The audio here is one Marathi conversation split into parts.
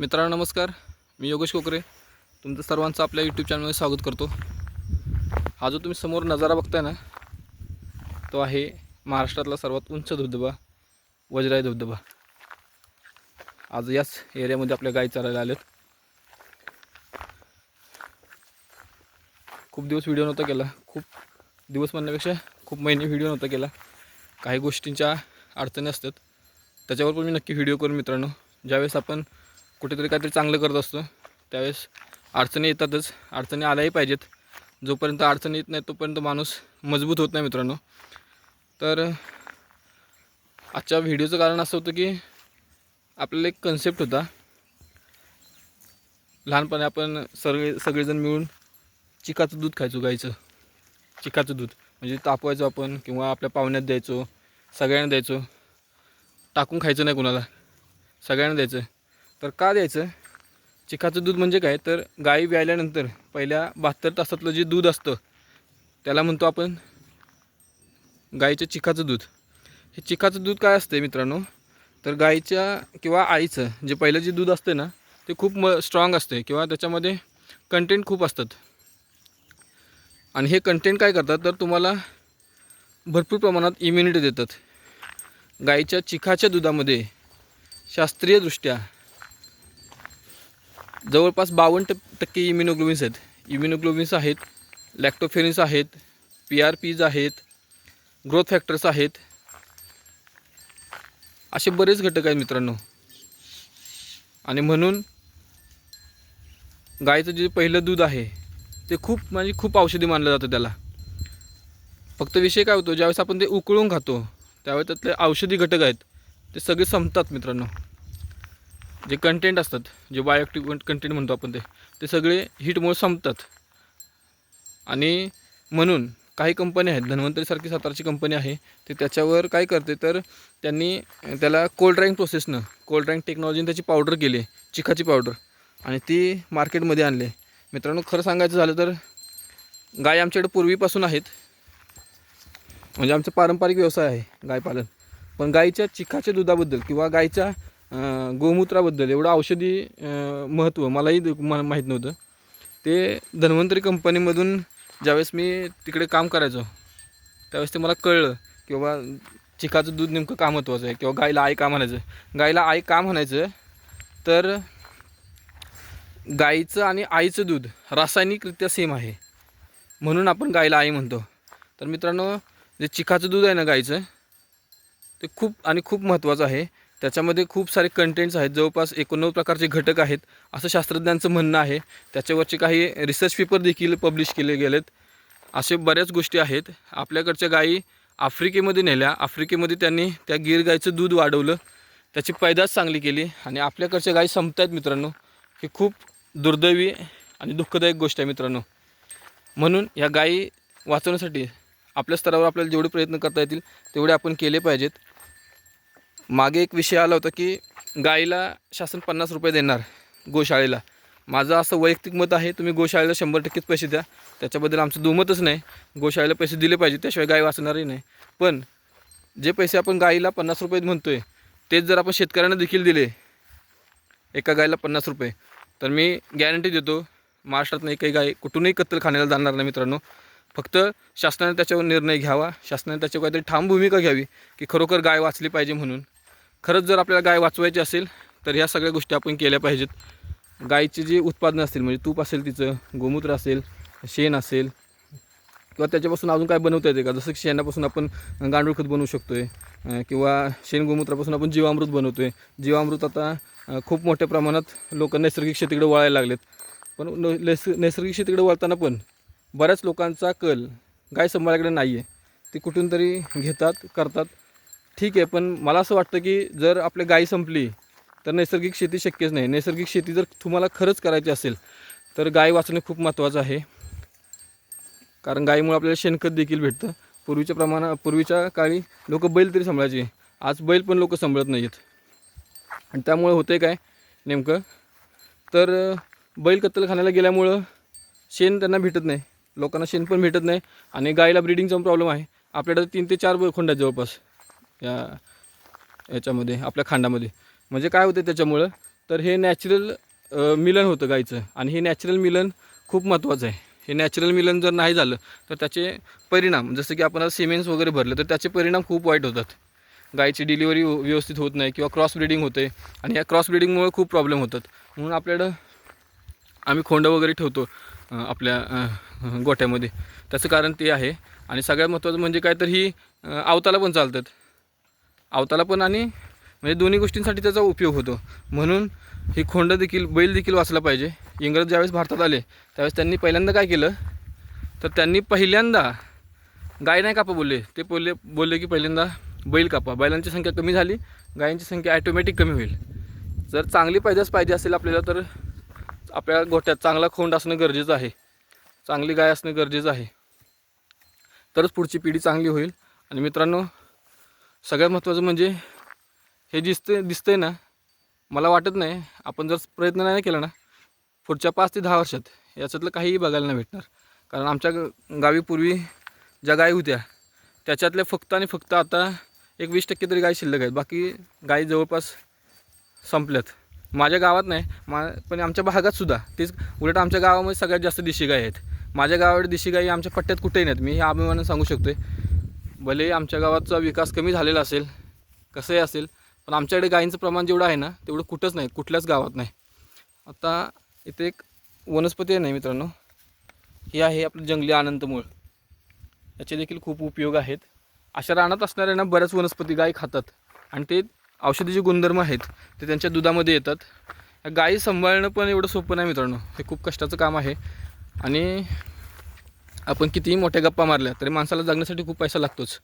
मित्रांनो नमस्कार. मी योगेश कोकरे. तुमचं सर्वांचं आपल्या यूट्यूब चॅनलमध्ये स्वागत करतो. हा जो तुम्ही समोर नजारा बघताय ना तो आहे महाराष्ट्रातला सर्वात उंच धबधबा वज्राय धबधबा. आज याच एरियामध्ये आपल्या गाई चालायला आलेत खूप दिवस व्हिडिओ नव्हता केला. खूप दिवस म्हणण्यापेक्षा खूप महिने व्हिडिओ नव्हता केला. काही गोष्टींच्या अडचणी असतात. त्याच्यावर पण मी नक्की व्हिडिओ करू मित्रांनो. ज्यावेळेस आपण कुठेतरी काहीतरी चांगलं करत असतो. त्यावेळेस अडचणी येतातच. अडचणी आल्याही पाहिजेत. जोपर्यंत अडचणी येत नाही तोपर्यंत माणूस मजबूत होत नाही मित्रांनो. तर आजच्या व्हिडिओचं कारण असं होतं की आपल्याला एक कन्सेप्ट होता. लहानपणी आपण सगळे सगळेजण मिळून चिकाचं दूध खायचो गाईचं. चिकाचं दूध. म्हणजे तापवायचो आपण किंवा आपल्या पाहुण्यात द्यायचो सगळ्यांना द्यायचो. टाकून खायचं नाही कुणाला. सगळ्यांना द्यायचं. तर का द्यायचं? चिकाचं दूध म्हणजे काय? तर गाई व्यायल्यानंतर पहिल्या बहात्तर तासातलं जे दूध असतं त्याला म्हणतो आपण गाईचं चिकाचं दूध. हे चिकाचं दूध काय असतं मित्रांनो? तर गाईच्या किंवा आईचं जे पहिलं जे दूध असतं ना ते खूप म स्ट्रॉंग असते किंवा त्याच्यामध्ये कंटेंट खूप असतात. आणि हे कंटेंट काय करतात? तर तुम्हाला भरपूर प्रमाणात इम्युनिटी देतात. गाईच्या चिखाच्या दुधामध्ये शास्त्रीयदृष्ट्या जवळपास बावन्न टक्के इम्युनोग्लोबिन्स आहेत. इम्युनोग्लोबिन्स आहेत लॅक्टोफेरिन्स आहेत पी आर पीज आहेत ग्रोथ फॅक्टर्स आहेत. असे बरेच घटक आहेत मित्रांनो. आणि म्हणून गायचं जे पहिलं दूध आहे ते खूप म्हणजे खूप औषधी मानलं जातं त्याला. फक्त विषय काय होतो ज्यावेळेस आपण ते उकळून खातो त्यावेळेस त्यातले औषधी घटक आहेत ते सगळे संपतात मित्रांनो. जे कंटेंट असतात जे बायोॲक्टिव्ह कंटेंट म्हणतो आपण ते ते सगळे हीटमुळे संपतात. आणि म्हणून काही कंपन्या आहेत धन्वंतरीसारखी सातारची कंपनी आहे ते त्याच्यावर काय करते तर त्यांनी त्याला कोल्ड ड्राईंग प्रोसेसनं कोल्ड ड्राईंग टेक्नॉलॉजीने त्याची पावडर केली चिखाची पावडर आणि ती मार्केटमध्ये आणली. मित्रांनो खरं सांगायचं झालं तर गाय आमच्याकडे पूर्वीपासून आहेत. म्हणजे आमचा पारंपरिक व्यवसाय आहे गायपालन पण गाईच्या चिखाच्या दुधाबद्दल किंवा गायीच्या गोमूत्राबद्दल एवढं औषधी महत्त्व मलाही मला माहीत नव्हतं. ते धन्वंतरी कंपनीमधून ज्यावेळेस मी तिकडे काम करायचो त्यावेळेस ते मला कळलं किंवा चिकाचं दूध नेमकं का महत्त्वाचं आहे किंवा गाईला आई का म्हणायचं. गाईला आई का म्हणायचं? तर गाईचं आणि आईचं दूध रासायनिकरित्या सेम आहे. म्हणून आपण गाईला आई म्हणतो. तर मित्रांनो जे चिकाचं दूध आहे ना गाईचं ते खूप आणि खूप महत्त्वाचं आहे. त्याच्यामध्ये खूप सारे कंटेंट्स आहेत. जवळपास एकोणनव्वद प्रकारचे घटक आहेत असं शास्त्रज्ञांचं म्हणणं आहे. त्याच्यावरचे काही रिसर्च पेपर देखील पब्लिश केले गेलेत. असे बऱ्याच गोष्टी आहेत. आपल्याकडच्या गायी आफ्रिकेमध्ये नेल्या. आफ्रिकेमध्ये त्यांनी त्या गीर गाईचं दूध वाढवलं. त्याची पैदास चांगली केली. आणि आपल्याकडच्या गायी संपत आहेत मित्रांनो. ही खूप दुर्दैवी आणि दुःखदायक गोष्ट आहे मित्रांनो. म्हणून या गायी वाचवण्यासाठी आपल्या स्तरावर आपल्याला जेवढे प्रयत्न करता येतील तेवढे आपण केले पाहिजेत. मागे एक विषय आला होता की गाईला शासन पन्नास रुपये देणार गोशाळेला. माझं असं वैयक्तिक मत आहे तुम्ही गोशाळेला शंभर टक्केच पैसे द्या. त्याच्याबद्दल आमचं दुमतच नाही. गोशाळेला पैसे दिले पाहिजे त्याशिवाय गाय वाचणारही नाही. पण जे पैसे आपण गाईला पन्नास रुपये आहे तेच जर आपण शेतकऱ्यांना देखील दिले एका गायला पन्नास रुपये तर मी गॅरंटी देतो महाराष्ट्रात नाही काही गाय कुठूनही कत्तलखान्याला जाणार नाही मित्रांनो. फक्त शासनाने त्याच्यावर निर्णय घ्यावा शासनाने त्याच्यावर काहीतरी ठाम भूमिका घ्यावी की खरोखर गाय वाचली पाहिजे म्हणून. खरंच जर आपल्याला गाय वाचवायची असेल तर ह्या सगळ्या गोष्टी आपण केल्या पाहिजेत. गायची जी उत्पादनं असतील म्हणजे तूप असेल तिचं गोमूत्र असेल शेण असेल किंवा त्याच्यापासून अजून काय बनवता येते का? जसं की शेणापासून आपण गांडूळ खत बनवू शकतो आहे किंवा शेण गोमूत्रापासून आपण जीवामृत बनवतो आहे जीवामृत आता खूप मोठ्या प्रमाणात लोक नैसर्गिक शेतीकडे वळायला लागलेत. पण नैस नैसर्गिक शेतीकडे वळताना पण बऱ्याच लोकांचा कल गाय सांभाळाकडे नाही आहे ते कुठून तरी घेतात करतात. ठीक आहे पण मला असं वाटतं की जर आपली गाय संपली तर नैसर्गिक शेती शक्यच नाही. नैसर्गिक शेती जर तुम्हाला खरंच करायची असेल तर गाय वाचणं खूप महत्त्वाचं आहे. कारण गायीमुळे आपल्याला शेणखत देखील भेटतं. पूर्वीच्या प्रमाणा पूर्वीच्या काळी लोक बैल तरी सांभाळायचे. आज बैल पण लोक सांभाळत नाही आहेत आणि त्यामुळे होते काय नेमकं? तर बैल कत्तलखान्याला गेल्यामुळं शेण त्यांना भेटत नाही. लोकांना शेण पण भेटत नाही. आणि गायीला ब्रिडिंगचा प्रॉब्लेम आहे. आपल्याकडे तीन ते चार ब- जवळपास. या याच्यामध्ये आपल्या खांडामध्ये. म्हणजे काय होतं त्याच्यामुळं? तर हे नॅचरल मिलन होतं गाईचं. आणि हे नॅचरल मिलन खूप महत्त्वाचं आहे. हे नॅचरल मिलन जर नाही झालं तर त्याचे परिणाम जसं की आपण सिमेंट्स वगैरे भरले तर त्याचे परिणाम खूप वाईट होतात. गायची डिलिव्हरी व्यवस्थित होत नाही किंवा क्रॉस ब्रिडिंग होते. आणि या क्रॉस ब्रिडिंगमुळे खूप प्रॉब्लेम होतात. म्हणून आपल्याकडं आम्ही खोंडं वगैरे ठेवतो आपल्या गोठ्यामध्ये. त्याचं कारण ते आहे. आणि सगळ्यात महत्त्वाचं म्हणजे काय तर ही आवताला पण चालतात. आवताला पण आणि म्हणजे दोन्ही गोष्टींसाठी त्याचा उपयोग होतो. म्हणून ही खोंड देखील बैल देखील वाचला पाहिजे. इंग्रज ज्यावेळेस भारतात आले त्यावेळेस त्यांनी पहिल्यांदा काय केलं? तर त्यांनी पहिल्यांदा गाय नाही कापा बोलले. ते बोलले बोलले की पहिल्यांदा बैल कापा. बैलांची संख्या कमी झाली गायांची संख्या ॲटोमॅटिक कमी होईल. जर चांगली पैदास पाहिजे असेल आपल्याला तर आपल्या गोठ्यात चांगला खोंड असणं गरजेचं आहे. चांगली गाय असणं गरजेचं आहे. तरच पुढची पिढी चांगली होईल. आणि मित्रांनो सगळ्यात महत्त्वाचं म्हणजे हे दिसते दिसतंय ना मला वाटत नाही आपण जर प्रयत्न नाही केला ना पुढच्या पाच ते दहा वर्षात याच्यातलं काहीही बघायला नाही भेटणार. कारण आमच्या गावी पूर्वी ज्या गायी होत्या त्याच्यातल्या फक्त आणि फक्त आता एक वीस टक्के तरी गाय शिल्लक आहेत. बाकी गायी जवळपास संपल्यात. माझ्या गावात नाही मा पण आमच्या भागात सुद्धा तेच उलट आमच्या गावामध्ये सगळ्यात जास्त देशी गाई आहेत. माझ्या गावाकडे देशी गायी आमच्या पट्ट्यात कुठेही नाहीत. मी हे अभिमानानं सांगू शकतो आहे भले आमच्या गावाचा विकास कमी झालेला असेल कसंही असेल पण आमच्याकडे गायींचं प्रमाण जेवढं आहे ना तेवढं कुठंच नाही कुठल्याच गावात नाही. आता इथे एक वनस्पती आहे ना मित्रांनो ही आहे आपलं जंगली आनंदमूळ याचे देखील खूप उपयोग आहेत. अशा रानात असणाऱ्या ना बऱ्याच वनस्पती गाय खातात आणि ते औषधी जे गुणधर्म आहेत ते त्यांच्या दुधामध्ये येतात. गायी सांभाळणं पण एवढं सोपं नाही मित्रांनो हे खूप कष्टाचं काम आहे. आणि आपण कितीही मोठ्या गप्पा मारल्या तरी माणसाला जगण्यासाठी खूप पैसा लागतोच.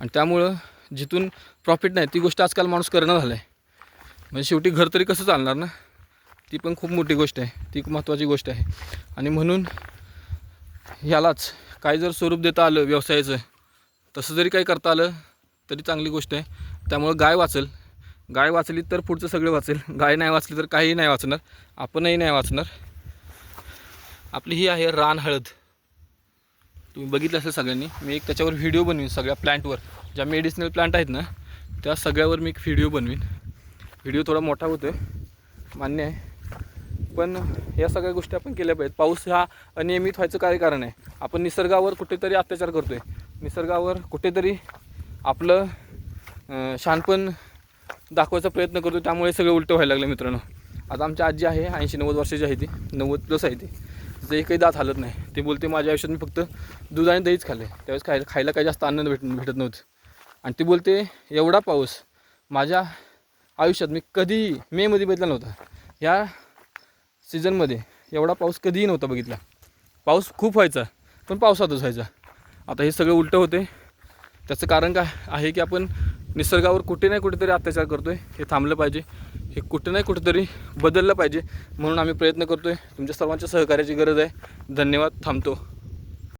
आणि त्यामुळं जिथून प्रॉफिट नाही ती गोष्ट आजकाल माणूस करणं झालं आहे म्हणजे शेवटी घर तरी कसं चालणार ना? ती पण खूप मोठी गोष्ट आहे. ती खूप महत्त्वाची गोष्ट आहे. आणि म्हणून ह्यालाच काही जर स्वरूप देता आलं व्यवसायाचं तसं जरी काही करता आलं तरी चांगली गोष्ट आहे. त्यामुळं गाय वाचेल. गाय वाचली तर पुढचं सगळं वाचेल. गाय नाही वाचली तर काहीही नाही वाचणार. आपणही नाही वाचणार. आपली ही आहे रान हळद. तुम्ही बघितलं असेल सगळ्यांनी मी एक त्याच्यावर व्हिडिओ बनवीन सगळ्या प्लांटवर ज्या मेडिसिनल प्लांट आहेत ना त्या सगळ्यावर मी एक व्हिडिओ बनवीन. व्हिडिओ थोडा मोठा होतो मान्य आहे. पण या सगळ्या गोष्टी आपण केल्या पाहिजेत. पाऊस हा अनियमित व्हायचं काय कारण आहे? आपण निसर्गावर कुठेतरी अत्याचार करतो आहे निसर्गावर कुठेतरी आपलं शानपण शहाणपण दाखवायचा प्रयत्न करतो त्यामुळे सगळं उलटं व्हायला लागलं मित्रांनो. आता आमची आजी आहे ऐंशी नव्वद वर्षाची आहे ती. नव्वद प्लस आहे ती. तिचं एकही दात हालत नाही. ते बोलते माझ्या आयुष्यात मी फक्त दूध आणि दहीच खाल्ले त्यावेळेस खायला खायला काही जास्त आनंद भेट भेटत नव्हतं. आणि ती बोलते एवढा पाऊस माझ्या आयुष्यात मी कधीही मेमध्ये बघितला नव्हता. ह्या सीझनमध्ये एवढा पाऊस कधीही नव्हता बघितला. पाऊस खूप व्हायचा पण पावसातच व्हायचा. आता हे सगळं उलटं होते त्याचं कारण काय आहे की आपण निसर्गावर कुठे नाही कुठेतरी अत्याचार करतो आहे हे थांबलं पाहिजे. हे कुठे नाही कुठेतरी बदललं पाहिजे. म्हणून आम्ही प्रयत्न करतो आहे तुमच्या सर्वांच्या सहकार्याची गरज आहे. धन्यवाद. थांबतो.